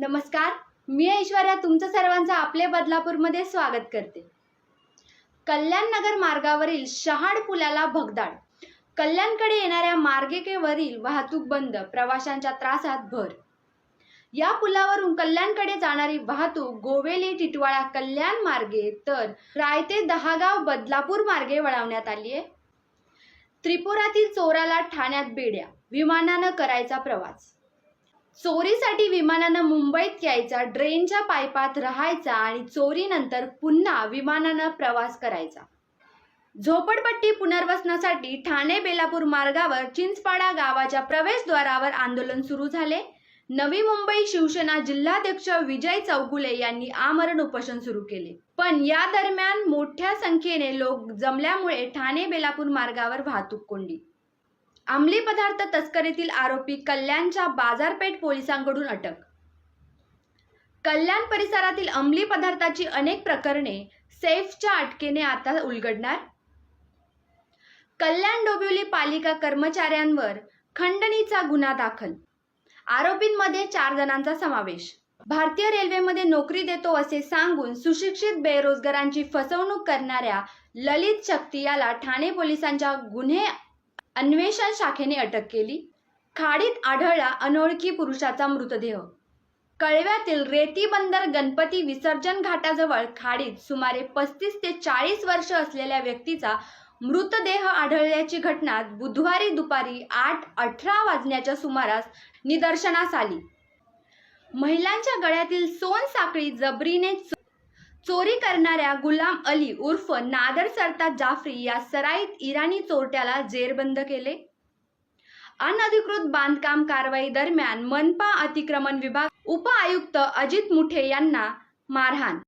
नमस्कार मी ऐश्वर्या तुमचं सर्वांचं आपले बदलापूरमध्ये स्वागत करते. कल्याण नगर मार्गावरील शहाड पुलाला भगदाड. कल्याणकडे येणाऱ्या मार्गिकेवरील वाहतूक बंद प्रवाशांच्या त्रासात भर. या पुलावरून कल्याणकडे जाणारी वाहतूक गोवेली टिटवाळा कल्याण मार्गे तर रायते दहागाव बदलापूर मार्गे वळवण्यात आली आहे त्रिपुरातील चोराला ठाण्यात बेड्या विमानानं करायचा प्रवास. चोरीसाठी विमानानं मुंबईत यायचा ड्रेनच्या पायपात राहायचा आणि चोरीनंतर पुन्हा विमानानं प्रवास करायचा. झोपडपट्टी पुनर्वसनासाठी ठाणे बेलापूर मार्गावर चिंचपाडा गावाच्या प्रवेशद्वारावर आंदोलन सुरू झाले. नवी मुंबई शिवसेना जिल्हाध्यक्ष विजय चौगुले यांनी आमरण उपोषण सुरू केले. पण या दरम्यान मोठ्या संख्येने लोक जमल्यामुळे ठाणे बेलापूर मार्गावर वाहतूक कोंडी. अंमली पदार्थ तस्करीतील आरोपी कल्याणच्या बाजारपेठ पोलिसांकडून अटक. कल्याण परिसरातील अंमली पदार्थाची अनेक प्रकरणे सेफच्या अटकेने आता उलगडणार. कल्याण डोंबिवली पालिका कर्मचाऱ्यांवर खंडणीचा गुन्हा दाखल. आरोपींमध्ये चार जणांचा समावेश. भारतीय रेल्वेमध्ये नोकरी देतो असे सांगून सुशिक्षित बेरोजगारांची फसवणूक करणाऱ्या ललित शक्ती याला ठाणे पोलिसांच्या गुन्हे अन्वेषण शाखेने अटक केली. खाडीत आढळला अनोळखी पुरुषाचा मृतदेह. कळव्यातील रेती बंदर गणपती विसर्जन घाटाजवळ खाडीत सुमारे पस्तीस ते चाळीस वर्ष असलेल्या व्यक्तीचा मृतदेह आढळल्याची घटना बुधवारी दुपारी आठ अठरा वाजण्याच्या सुमारास निदर्शनास आली. महिलांच्या गळ्यातील सोन साखळी जबरीने चोरी करणाऱ्या गुलाम अली उर्फ नादर सरताज जाफरी या सराईत इराणी चोरट्याला जेरबंद केले. अनधिकृत बांधकाम कारवाई दरम्यान मनपा अतिक्रमण विभाग उपआयुक्त अजित मुठे यांना मारहाण